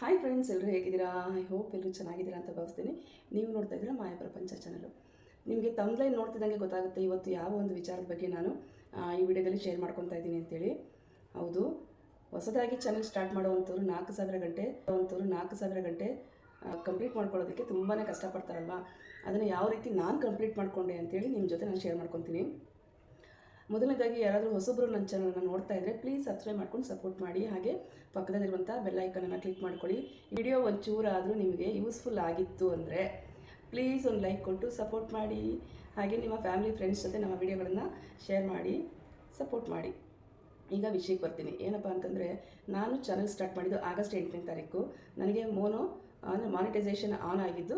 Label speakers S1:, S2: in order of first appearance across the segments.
S1: Hi friends ಎಲ್ಲರೂ ಹೇಗಿದ್ದೀರಾ? I hope ಎಲ್ಲರೂ ಚೆನ್ನಾಗಿದ್ದೀರಾ ಅಂತ ಭಾವಿಸ್ತೀನಿ. ನೀವು ನೋಡ್ತಾ ಇದ್ದೀರಾ ಮಾಯ ಪ್ರಪಂಚ ಚಾನಲು ನಿಮಗೆ ತಮ್ಲೈನ್ ನೋಡ್ತಿದ್ದಂಗೆ ಗೊತ್ತಾಗುತ್ತೆ ಇವತ್ತು ಯಾವ ಒಂದು ವಿಚಾರದ ಬಗ್ಗೆ ನಾನು ಈ ವಿಡಿಯೋದಲ್ಲಿ ಶೇರ್ ಮಾಡ್ಕೊತಾ ಇದ್ದೀನಿ ಅಂತೇಳಿ. ಹೌದು, ಹೊಸದಾಗಿ ಚಾನಲ್ ಸ್ಟಾರ್ಟ್ ಮಾಡುವಂಥವ್ರು ನಾಲ್ಕು ಸಾವಿರ ಗಂಟೆ ಅಂಥವ್ರು ನಾಲ್ಕು ಸಾವಿರ ಗಂಟೆ ಕಂಪ್ಲೀಟ್ ಮಾಡ್ಕೊಳ್ಳೋದಕ್ಕೆ ತುಂಬಾ ಕಷ್ಟಪಡ್ತಾರಲ್ವ? ಅದನ್ನು ಯಾವ ರೀತಿ ನಾನು ಕಂಪ್ಲೀಟ್ ಮಾಡಿಕೊಂಡೆ ಅಂತೇಳಿ ನಿಮ್ಮ ಜೊತೆ ನಾನು ಶೇರ್ ಮಾಡ್ಕೊತೀನಿ. ಮೊದಲನೇದಾಗಿ ಯಾರಾದರೂ ಹೊಸಬ್ರು ನನ್ನ ಚಾನಲ್ನ ನೋಡ್ತಾ ಇದ್ದರೆ ಪ್ಲೀಸ್ ಸಬ್ಸ್ಕ್ರೈಬ್ ಮಾಡ್ಕೊಂಡು ಸಪೋರ್ಟ್ ಮಾಡಿ. ಹಾಗೆ ಪಕ್ಕದಲ್ಲಿರುವಂಥ ಬೆಲ್ಲೈಕನನ್ನು ಕ್ಲಿಕ್ ಮಾಡ್ಕೊಳ್ಳಿ. ವಿಡಿಯೋ ಒಂಚೂರಾದರೂ ನಿಮಗೆ ಯೂಸ್ಫುಲ್ ಆಗಿತ್ತು ಅಂದರೆ ಪ್ಲೀಸ್ ಒಂದು ಲೈಕ್ ಕೊಟ್ಟು ಸಪೋರ್ಟ್ ಮಾಡಿ. ಹಾಗೆ ನಿಮ್ಮ ಫ್ಯಾಮಿಲಿ ಫ್ರೆಂಡ್ಸ್ ಜೊತೆ ನಮ್ಮ ವಿಡಿಯೋಗಳನ್ನು ಶೇರ್ ಮಾಡಿ ಸಪೋರ್ಟ್ ಮಾಡಿ. ಈಗ ವಿಷಯಕ್ಕೆ ಬರ್ತೀನಿ. ಏನಪ್ಪ ಅಂತಂದರೆ ನಾನು ಚಾನಲ್ ಸ್ಟಾರ್ಟ್ ಮಾಡಿದ್ದು ಆಗಸ್ಟ್ ಎಂಟನೇ ತಾರೀಕು. ನನಗೆ ಮೋನೋ ಮಾನಿಟೈಸೇಷನ್ ಆನ್ ಆಗಿದ್ದು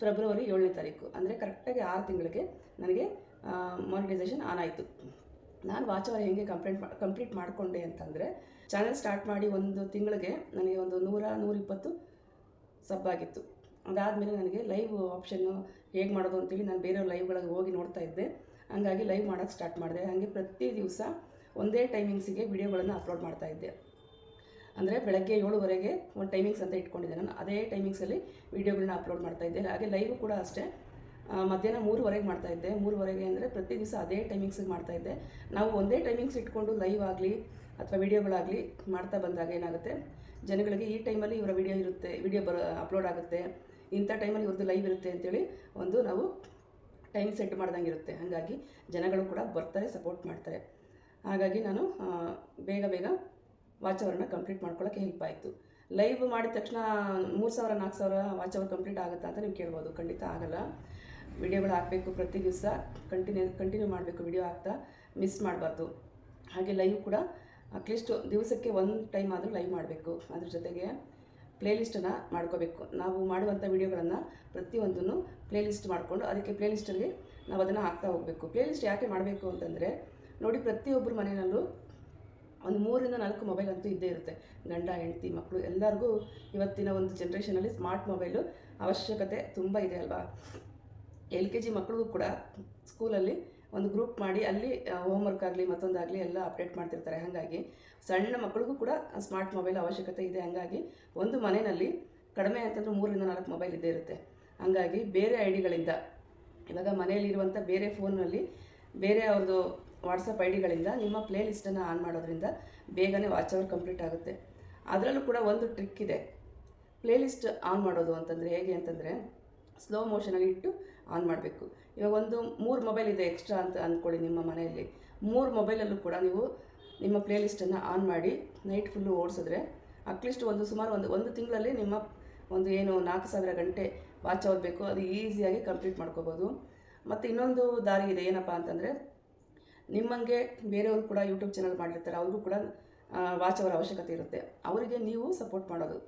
S1: ಫೆಬ್ರವರಿ ಏಳನೇ ತಾರೀಕು, ಅಂದರೆ ಕರೆಕ್ಟಾಗಿ ಆರು ತಿಂಗಳಿಗೆ ನನಗೆ ಮಾನಿಟೈಸೇಷನ್ ಆನ್ ಆಯಿತು. ನಾನು ವಾಚ್ ಅವರ್ ಹೇಗೆ ಕಂಪ್ಲೇಂಟ್ ಕಂಪ್ಲೀಟ್ ಮಾಡಿಕೊಂಡೆ ಅಂತಂದರೆ ಚಾನಲ್ ಸ್ಟಾರ್ಟ್ ಮಾಡಿ ಒಂದು ತಿಂಗಳಿಗೆ ನನಗೆ ಒಂದು ನೂರ ನೂರಿಪ್ಪತ್ತು ಸಬ್ ಆಗಿತ್ತು. ಅದಾದಮೇಲೆ ನನಗೆ ಲೈವ್ ಆಪ್ಷನ್ನು ಹೇಗೆ ಮಾಡೋದು ಅಂತೇಳಿ ನಾನು ಬೇರೆ ಲೈವ್ಗಳಿಗೆ ಹೋಗಿ ನೋಡ್ತಾ ಇದ್ದೆ. ಹಂಗಾಗಿ ಲೈವ್ ಮಾಡೋಕ್ಕೆ ಸ್ಟಾರ್ಟ್ ಮಾಡಿದೆ. ಹಾಗೆ ಪ್ರತಿ ದಿವಸ ಒಂದೇ ಟೈಮಿಂಗ್ಸಿಗೆ ವಿಡಿಯೋಗಳನ್ನು ಅಪ್ಲೋಡ್ ಮಾಡ್ತಾ ಇದ್ದೆ. ಅಂದರೆ ಬೆಳಗ್ಗೆ ಏಳುವರೆಗೆ ಒಂದು ಟೈಮಿಂಗ್ಸ್ ಅಂತ ಇಟ್ಕೊಂಡಿದ್ದೆ ನಾನು. ಅದೇ ಟೈಮಿಂಗ್ಸಲ್ಲಿ ವೀಡಿಯೋಗಳನ್ನ ಅಪ್ಲೋಡ್ ಮಾಡ್ತಾ ಇದ್ದೆ. ಹಾಗೆ ಲೈವ್ ಕೂಡ ಅಷ್ಟೇ. ಮಧ್ಯಾಹ್ನ ಮೂರುವರೆಗೆ ಮಾಡ್ತಾ ಇದ್ದೆ. ಮೂರುವರೆಗೆ ಅಂದರೆ ಪ್ರತಿ ದಿವಸ ಅದೇ ಟೈಮಿಂಗ್ಸಿಗೆ ಮಾಡ್ತಾ ಇದ್ದೆ. ನಾವು ಒಂದೇ ಟೈಮಿಂಗ್ಸ್ ಇಟ್ಕೊಂಡು ಲೈವ್ ಆಗಲಿ ಅಥವಾ ವೀಡಿಯೋಗಳಾಗಲಿ ಮಾಡ್ತಾ ಬಂದಾಗ ಏನಾಗುತ್ತೆ? ಜನಗಳಿಗೆ ಈ ಟೈಮಲ್ಲಿ ಇವರ ವಿಡಿಯೋ ಇರುತ್ತೆ ವಿಡಿಯೋ ಬರೋ ಅಪ್ಲೋಡ್ ಆಗುತ್ತೆ. ಇಂಥ ಟೈಮಲ್ಲಿ ಇವ್ರದ್ದು ಲೈವ್ ಇರುತ್ತೆ ಅಂತೇಳಿ ಒಂದು ನಾವು ಟೈಮ್ ಸೆಟ್ ಮಾಡ್ದಂಗೆ ಇರುತ್ತೆ. ಹಾಗಾಗಿ ಜನಗಳು ಕೂಡ ಬರ್ತಾರೆ ಸಪೋರ್ಟ್ ಮಾಡ್ತಾರೆ. ಹಾಗಾಗಿ ನಾನು ಬೇಗ ಬೇಗ ವಾಚ್ ಅವರನ್ನು ಕಂಪ್ಲೀಟ್ ಮಾಡ್ಕೊಳ್ಳೋಕ್ಕೆ ಹೆಲ್ಪ್ ಆಯಿತು. ಲೈವ್ ಮಾಡಿದ ತಕ್ಷಣ ಮೂರು ಸಾವಿರ, ನಾಲ್ಕು ಸಾವಿರ ವಾಚ್ ಅವರ್ ಕಂಪ್ಲೀಟ್ ಆಗುತ್ತಾ ಅಂತ ನೀವು ಕೇಳ್ಬೋದು. ಖಂಡಿತ ಆಗಲ್ಲ. ವಿಡಿಯೋಗಳು ಹಾಕಬೇಕು ಪ್ರತಿ ದಿವಸ. ಕಂಟಿನ್ಯೂ ಕಂಟಿನ್ಯೂ ಮಾಡಬೇಕು ವಿಡಿಯೋ ಹಾಕ್ತಾ ಮಿಸ್ ಮಾಡಬಾರ್ದು. ಹಾಗೆ ಲೈವ್ ಕೂಡ ಅಟ್ಲೀಸ್ಟ್ ದಿವಸಕ್ಕೆ ಒಂದು ಟೈಮ್ ಆದರೂ ಲೈವ್ ಮಾಡಬೇಕು. ಅದ್ರ ಜೊತೆಗೆ ಪ್ಲೇಲಿಸ್ಟನ್ನು ಮಾಡ್ಕೋಬೇಕು. ನಾವು ಮಾಡುವಂಥ ವಿಡಿಯೋಗಳನ್ನು ಪ್ರತಿಯೊಂದನ್ನು ಪ್ಲೇಲಿಸ್ಟ್ ಮಾಡಿಕೊಂಡು ಅದಕ್ಕೆ ಪ್ಲೇಲಿಸ್ಟಲ್ಲಿ ನಾವು ಅದನ್ನು ಹಾಕ್ತಾ ಹೋಗಬೇಕು. ಪ್ಲೇಲಿಸ್ಟ್ ಯಾಕೆ ಮಾಡಬೇಕು ಅಂತಂದರೆ ನೋಡಿ ಪ್ರತಿಯೊಬ್ಬರು ಮನೆಯಲ್ಲೂ ಒಂದು ಮೂರಿಂದ ನಾಲ್ಕು ಮೊಬೈಲ್ ಅಂತೂ ಇದ್ದೇ ಇರುತ್ತೆ. ಗಂಡ, ಹೆಂಡತಿ ಮಕ್ಕಳು ಎಲ್ಲರಿಗೂ ಇವತ್ತಿನ ಒಂದು ಜನ್ರೇಷನಲ್ಲಿ ಸ್ಮಾರ್ಟ್ ಮೊಬೈಲು ಅವಶ್ಯಕತೆ ತುಂಬ ಇದೆ ಅಲ್ವಾ? ಎಲ್ ಕೆ ಜಿ ಮಕ್ಕಳಿಗೂ ಕೂಡ ಸ್ಕೂಲಲ್ಲಿ ಒಂದು ಗ್ರೂಪ್ ಮಾಡಿ ಅಲ್ಲಿ ಹೋಮ್ವರ್ಕ್ ಆಗಲಿ ಮತ್ತೊಂದಾಗಲಿ ಎಲ್ಲ ಅಪ್ಡೇಟ್ ಮಾಡ್ತಿರ್ತಾರೆ. ಹಾಗಾಗಿ ಸಣ್ಣ ಮಕ್ಕಳಿಗೂ ಕೂಡ ಸ್ಮಾರ್ಟ್ ಮೊಬೈಲ್ ಅವಶ್ಯಕತೆ ಇದೆ. ಹಾಗಾಗಿ ಒಂದು ಮನೆಯಲ್ಲಿ ಕಡಿಮೆ ಅಂತಂದ್ರೆ ಮೂರರಿಂದ ನಾಲ್ಕು ಮೊಬೈಲ್ ಇದ್ದೇ ಇರುತ್ತೆ. ಹಾಗಾಗಿ ಬೇರೆ ಐ ಡಿಗಳಿಂದ ಇವಾಗ ಮನೆಯಲ್ಲಿರುವಂಥ ಬೇರೆ ಫೋನಲ್ಲಿ ಬೇರೆ ಅವ್ರದ್ದು ವಾಟ್ಸಪ್ ಐ ಡಿಗಳಿಂದ ನಿಮ್ಮ ಪ್ಲೇ ಲಿಸ್ಟನ್ನು ಆನ್ ಮಾಡೋದ್ರಿಂದ ಬೇಗನೆ ವಾಚ್ ಅವರ್ ಕಂಪ್ಲೀಟ್ ಆಗುತ್ತೆ. ಅದರಲ್ಲೂ ಕೂಡ ಒಂದು ಟ್ರಿಕ್ ಇದೆ. ಪ್ಲೇ ಲಿಸ್ಟ್ ಆನ್ ಮಾಡೋದು ಅಂತಂದರೆ ಹೇಗೆ ಅಂತಂದರೆ ಸ್ಲೋ ಮೋಷನಲ್ಲಿ ಇಟ್ಟು ಆನ್ ಮಾಡಬೇಕು. ಇವಾಗ ಒಂದು ಮೂರು ಮೊಬೈಲ್ ಇದೆ ಎಕ್ಸ್ಟ್ರಾ ಅಂತ ಅಂದ್ಕೊಳ್ಳಿ ನಿಮ್ಮ ಮನೆಯಲ್ಲಿ. ಮೂರು ಮೊಬೈಲಲ್ಲೂ ಕೂಡ ನೀವು ನಿಮ್ಮ ಪ್ಲೇ ಲಿಸ್ಟನ್ನು ಆನ್ ಮಾಡಿ ನೈಟ್ ಫುಲ್ಲು ಓಡಿಸಿದ್ರೆ ಅಟ್ಲೀಸ್ಟ್ ಒಂದು ಸುಮಾರು ಒಂದು ಒಂದು ತಿಂಗಳಲ್ಲಿ ನಿಮ್ಮ ಒಂದು ಏನು ನಾಲ್ಕು ಸಾವಿರ ಗಂಟೆ ವಾಚ್ ಬೇಕು. ಅದು ಈಸಿಯಾಗಿ ಕಂಪ್ಲೀಟ್ ಮಾಡ್ಕೋಬೋದು. ಮತ್ತು ಇನ್ನೊಂದು ದಾರಿ ಇದೆ ಏನಪ್ಪ ಅಂತಂದರೆ ನಿಮ್ಮಂಗೆ ಬೇರೆಯವರು ಕೂಡ ಯೂಟ್ಯೂಬ್ ಚಾನಲ್ ಮಾಡಿರ್ತಾರೆ, ಅವ್ರಿಗೂ ಕೂಡ ವಾಚ್ ಅವರ ಅವಶ್ಯಕತೆ ಇರುತ್ತೆ. ಅವರಿಗೆ ನೀವು ಸಪೋರ್ಟ್ ಮಾಡೋದು.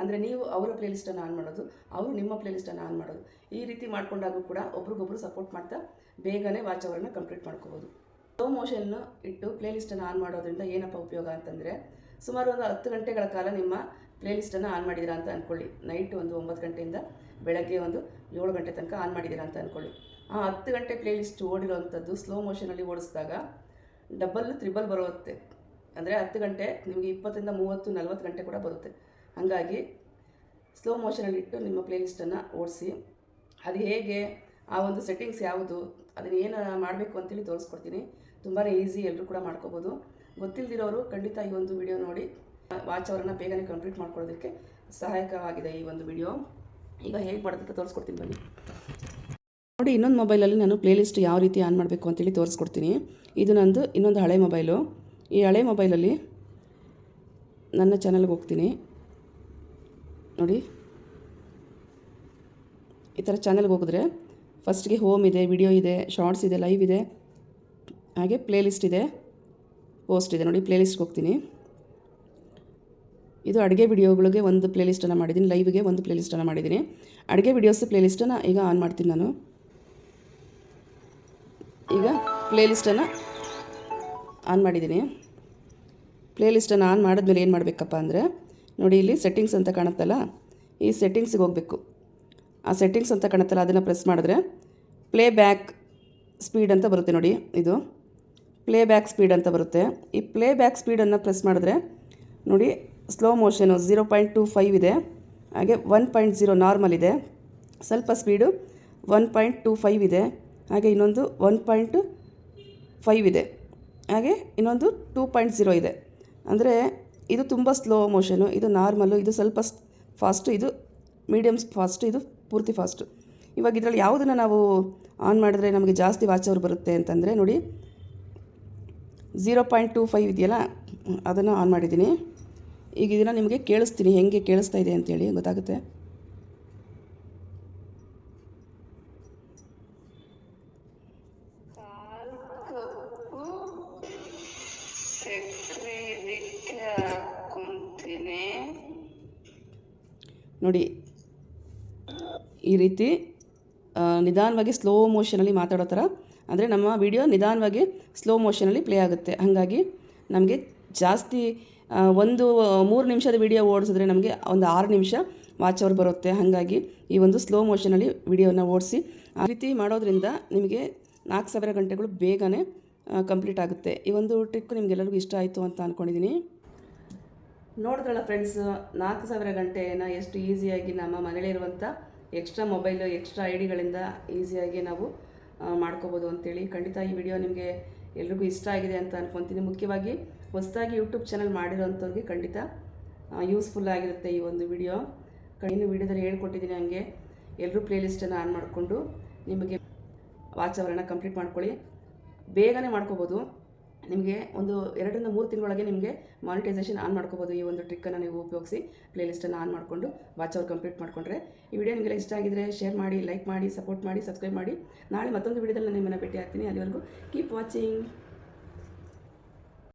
S1: ಅಂದರೆ ನೀವು ಅವರ ಪ್ಲೇಲಿಸ್ಟನ್ನು ಆನ್ ಮಾಡೋದು, ಅವರು ನಿಮ್ಮ ಪ್ಲೇಲಿಸ್ಟನ್ನು ಆನ್ ಮಾಡೋದು. ಈ ರೀತಿ ಮಾಡ್ಕೊಂಡಾಗೂ ಕೂಡ ಒಬ್ರಿಗೊಬ್ರು ಸಪೋರ್ಟ್ ಮಾಡ್ತಾ ಬೇಗನೆ ವಾಚ್ ಅವರನ್ನು ಕಂಪ್ಲೀಟ್ ಮಾಡ್ಕೋಬೋದು. ಸ್ಲೋ ಮೋಷನ್ನು ಇಟ್ಟು ಪ್ಲೇಲಿಸ್ಟನ್ನು ಆನ್ ಮಾಡೋದ್ರಿಂದ ಏನಪ್ಪ ಉಪಯೋಗ ಅಂತಂದರೆ, ಸುಮಾರು ಒಂದು ಹತ್ತು ಗಂಟೆಗಳ ಕಾಲ ನಿಮ್ಮ ಪ್ಲೇಲಿಸ್ಟನ್ನು ಆನ್ ಮಾಡಿದ್ದೀರಾ ಅಂತ ಅಂದ್ಕೊಳ್ಳಿ ನೈಟ್ ಒಂದು ಒಂಬತ್ತು ಗಂಟೆಯಿಂದ ಬೆಳಗ್ಗೆ ಒಂದು ಏಳು ಗಂಟೆ ತನಕ ಆನ್ ಮಾಡಿದ್ದೀರಾ ಅಂತ ಅಂದ್ಕೊಳ್ಳಿ ಹತ್ತು ಗಂಟೆ ಪ್ಲೇಲಿಸ್ಟ್ ಓಡಿರೋವಂಥದ್ದು ಸ್ಲೋ ಮೋಷನಲ್ಲಿ ಓಡಿಸಿದಾಗ ಡಬಲ್ ತ್ರಿಬಲ್ ಬರುತ್ತೆ. ಅಂದರೆ ಹತ್ತು ಗಂಟೆ, ನಿಮಗೆ ಇಪ್ಪತ್ತರಿಂದ ಮೂವತ್ತು, ನಲ್ವತ್ತು ಗಂಟೆ ಕೂಡ ಬರುತ್ತೆ. ಹಾಗಾಗಿ ಸ್ಲೋ ಮೋಷನಲ್ಲಿ ಇಟ್ಟು ನಿಮ್ಮ ಪ್ಲೇಲಿಸ್ಟನ್ನು ಓಡಿಸಿ. ಅದು ಹೇಗೆ, ಆ ಒಂದು ಸೆಟ್ಟಿಂಗ್ಸ್ ಯಾವುದು, ಅದನ್ನ ಏನು ಮಾಡಬೇಕು ಅಂತೇಳಿ ತೋರಿಸ್ಕೊಡ್ತೀನಿ. ತುಂಬಾ ಈಸಿ ಎಲ್ಲರೂ ಕೂಡ ಮಾಡ್ಕೋಬೋದು. ಗೊತ್ತಿಲ್ಲದಿರೋರು ಖಂಡಿತ ಈ ಒಂದು ವಿಡಿಯೋ ನೋಡಿ. ವಾಚ್ ಅವರನ್ನು ಬೇಗನೆ ಕಂಪ್ಲೀಟ್ ಮಾಡ್ಕೊಳ್ಳೋದಕ್ಕೆ ಸಹಾಯಕವಾಗಿದೆ ಈ ಒಂದು ವಿಡಿಯೋ ಈಗ ಹೇಗೆ ಮಾಡೋದಕ್ಕೆ ತೋರಿಸ್ಕೊಡ್ತೀನಿ ಬನ್ನಿ. ನೋಡಿ, ಇನ್ನೊಂದು ಮೊಬೈಲಲ್ಲಿ ನಾನು ಪ್ಲೇಲಿಸ್ಟ್ ಯಾವ ರೀತಿ ಆನ್ ಮಾಡಬೇಕು ಅಂತೇಳಿ ತೋರಿಸ್ಕೊಡ್ತೀನಿ. ಇದು ನಂದು ಇನ್ನೊಂದು ಹಳೆ ಮೊಬೈಲು. ಈ ಹಳೆ ಮೊಬೈಲಲ್ಲಿ ನನ್ನ ಚಾನಲ್ಗೆ ಹೋಗ್ತೀನಿ. ನೋಡಿ. ಈ ಥರ ಚಾನಲ್ಗೆ ಹೋಗಿದ್ರೆ ಫಸ್ಟ್ಗೆ ಹೋಮ್ ಇದೆ, ವಿಡಿಯೋ ಇದೆ, ಶಾರ್ಟ್ಸ್ ಇದೆ, ಲೈವ್ ಇದೆ, ಹಾಗೆ ಪ್ಲೇಲಿಸ್ಟ್ ಇದೆ, ಪೋಸ್ಟ್ ಇದೆ. ನೋಡಿ, ಪ್ಲೇಲಿಸ್ಟ್ಗೆ ಹೋಗ್ತೀನಿ. ಇದು ಅಡುಗೆ ವಿಡಿಯೋಗಳಿಗೆ ಒಂದು ಪ್ಲೇಲಿಸ್ಟನ್ನು ಮಾಡಿದ್ದೀನಿ, ಲೈವ್ಗೆ ಒಂದು ಪ್ಲೇಲಿಸ್ಟನ್ನು ಮಾಡಿದ್ದೀನಿ. ಅಡುಗೆ ವಿಡಿಯೋಸ್ ಪ್ಲೇಲಿಸ್ಟನ್ನು ಈಗ ಆನ್ ಮಾಡ್ತೀನಿ ನಾನು. ಈಗ ಪ್ಲೇಲಿಸ್ಟನ್ನು ಆನ್ ಮಾಡಿದ್ದೀನಿ. ಪ್ಲೇಲಿಸ್ಟನ್ನು ಆನ್ ಮಾಡಿದ್ಮೇಲೆ ಏನು ಮಾಡಬೇಕಪ್ಪ ಅಂದರೆ, ನೋಡಿ ಇಲ್ಲಿ ಸೆಟ್ಟಿಂಗ್ಸ್ ಅಂತ ಕಾಣುತ್ತಲ್ಲ, ಈ ಸೆಟ್ಟಿಂಗ್ಸಿಗೆ ಹೋಗಬೇಕು. ಆ ಸೆಟ್ಟಿಂಗ್ಸ್ ಅಂತ ಕಾಣುತ್ತಲ್ಲ, ಅದನ್ನು ಪ್ರೆಸ್ ಮಾಡಿದ್ರೆ ಪ್ಲೇ ಬ್ಯಾಕ್ ಸ್ಪೀಡ್ ಅಂತ ಬರುತ್ತೆ ನೋಡಿ ಇದು. ಪ್ಲೇ ಬ್ಯಾಕ್ ಸ್ಪೀಡ್ ಅಂತ ಬರುತ್ತೆ. ಈ ಪ್ಲೇ ಬ್ಯಾಕ್ ಸ್ಪೀಡನ್ನು ಪ್ರೆಸ್ ಮಾಡಿದ್ರೆ, ನೋಡಿ slow motion zero point two five ಇದೆ, ಹಾಗೆ ಒನ್ ಪಾಯಿಂಟ್ ಝೀರೋ ನಾರ್ಮಲ್ ಇದೆ. ಸ್ವಲ್ಪ speed one point two five ಇದೆ. ಹಾಗೆ ಇನ್ನೊಂದು ಒನ್ ಪಾಯಿಂಟ್ ಫೈವ್ ಇದೆ. ಹಾಗೆ ಇನ್ನೊಂದು ಟೂ ಪಾಯಿಂಟ್ ಝೀರೋ ಇದೆ. ಅಂದರೆ ಇದು ತುಂಬ ಸ್ಲೋ ಮೋಷನು ಇದು ನಾರ್ಮಲ್ಲು ಇದು ಸ್ವಲ್ಪ ಫಾಸ್ಟು ಇದು ಮೀಡಿಯಮ್ ಫಾಸ್ಟು ಇದು ಪೂರ್ತಿ ಫಾಸ್ಟು ಇವಾಗ ಇದರಲ್ಲಿ ಯಾವುದನ್ನು ನಾವು ಆನ್ ಮಾಡಿದ್ರೆ ನಮಗೆ ಜಾಸ್ತಿ ವಾಚ್ ಅವರ್ ಬರುತ್ತೆ ಅಂತಂದರೆ ನೋಡಿ ಝೀರೋ ಪಾಯಿಂಟ್ ಟೂ ಫೈವ್ ಇದೆಯಲ್ಲ, ಅದನ್ನು ಆನ್ ಮಾಡಿದ್ದೀನಿ. ಈಗ ಇದನ್ನು ನಿಮಗೆ ಕೇಳಿಸ್ತೀನಿ, ಹೆಂಗೆ ಕೇಳಿಸ್ತಾ ಇದೆ ಅಂತೇಳಿ, ಗೊತ್ತಾಗುತ್ತೆ? ನೋಡಿ, ಈ ರೀತಿ ನಿಧಾನವಾಗಿ ಸ್ಲೋ ಮೋಷನಲ್ಲಿ ಮಾತಾಡೋ ಥರ. ಅಂದರೆ ನಮ್ಮ ವಿಡಿಯೋ ನಿಧಾನವಾಗಿ ಸ್ಲೋ ಮೋಷನಲ್ಲಿ ಪ್ಲೇ ಆಗುತ್ತೆ. ಹಾಗಾಗಿ ನಮಗೆ ಜಾಸ್ತಿ ಒಂದು, ಮೂರು ನಿಮಿಷದ ವಿಡಿಯೋ ಓಡಿಸಿದ್ರೆ ನಮಗೆ ಒಂದು ಆರು ನಿಮಿಷ ವಾಚ್ ಅವರ್ ಬರುತ್ತೆ. ಹಾಗಾಗಿ ಈ ಒಂದು ಸ್ಲೋ ಮೋಷನಲ್ಲಿ ವಿಡಿಯೋನ ಓಡಿಸಿ ಆ ರೀತಿ ಮಾಡೋದ್ರಿಂದ ನಿಮಗೆ ನಾಲ್ಕು ಸಾವಿರ ಗಂಟೆಗಳು ಬೇಗನೆ ಕಂಪ್ಲೀಟ್ ಆಗುತ್ತೆ. ಈ ಒಂದು ಟ್ರಿಕ್ ನಿಮಗೆಲ್ಲರಿಗೂ ಇಷ್ಟ ಆಯಿತು ಅಂತ ಅಂದ್ಕೊಂಡಿದ್ದೀನಿ ನೋಡಿದ್ರಲ್ಲ ಫ್ರೆಂಡ್ಸ್ ನಾಲ್ಕು ಸಾವಿರ ಗಂಟೆನ ಎಷ್ಟು ಈಸಿಯಾಗಿ ನಮ್ಮ ಮನೇಲಿರುವಂಥ ಎಕ್ಸ್ಟ್ರಾ ಮೊಬೈಲು ಎಕ್ಸ್ಟ್ರಾ ಐ ಡಿಗಳಿಂದ ಈಸಿಯಾಗಿ ನಾವು ಮಾಡ್ಕೋಬೋದು ಅಂತೇಳಿ ಖಂಡಿತ ಈ ವಿಡಿಯೋ ನಿಮಗೆ ಎಲ್ರಿಗೂ ಇಷ್ಟ ಆಗಿದೆ ಅಂತ ಅನ್ಕೊತೀನಿ. ಮುಖ್ಯವಾಗಿ ಹೊಸದಾಗಿ ಯೂಟ್ಯೂಬ್ ಚಾನಲ್ ಮಾಡಿರೋಂಥವ್ರಿಗೆ ಖಂಡಿತ ಯೂಸ್ಫುಲ್ ಆಗಿರುತ್ತೆ ಈ ಒಂದು ವಿಡಿಯೋ ಇನ್ನು ವಿಡಿಯೋದಲ್ಲಿ ಹೇಳ್ಕೊಟ್ಟಿದ್ದೀನಿ ಹಂಗೆ. ಎಲ್ಲರೂ ಪ್ಲೇಲಿಸ್ಟನ್ನು ಆನ್ ಮಾಡಿಕೊಂಡು ನಿಮಗೆ ವಾಚ್ ಅವರನ್ನು ಕಂಪ್ಲೀಟ್ ಮಾಡ್ಕೊಳ್ಳಿ. ಬೇಗನೆ ಮಾಡ್ಕೋಬೋದು. ನಿಮಗೆ ಒಂದು ಎರಡರಿಂದ ಮೂರು ತಿಂಗಳೊಳಗೆ ನಿಮಗೆ ಮಾನಿಟೈಸೇಷನ್ ಆನ್ ಮಾಡ್ಕೋಬೋದು. ಈ ಒಂದು ಟ್ರಿಕ್ಕನ್ನು ನೀವು ಉಪಯೋಗಿಸಿ ಪ್ಲೇಲಿಸ್ಟನ್ನು ಆನ್ ಮಾಡಿಕೊಂಡು ವಾಚ್ ಅವರ್ ಕಂಪ್ಲೀಟ್ ಮಾಡಿಕೊಂಡ್ರೆ. ಈ ವಿಡಿಯೋ ನಿಮಗೆ ಇಷ್ಟ ಆಗಿದ್ರೆ ಶೇರ್ ಮಾಡಿ ಲೈಕ್ ಮಾಡಿ ಸಪೋರ್ಟ್ ಮಾಡಿ ಸಬ್ಸ್ಕ್ರೈಬ್ ಮಾಡಿ. ನಾಳೆ ಮತ್ತೊಂದು ವಿಡಿಯೋದಲ್ಲಿ ನಾನು ನಿಮ್ಮನ್ನು ಭೇಟಿ ಆಗ್ತೀನಿ ಅಲ್ಲಿವರೆಗೂ ಕೀಪ್ ವಾಚಿಂಗ್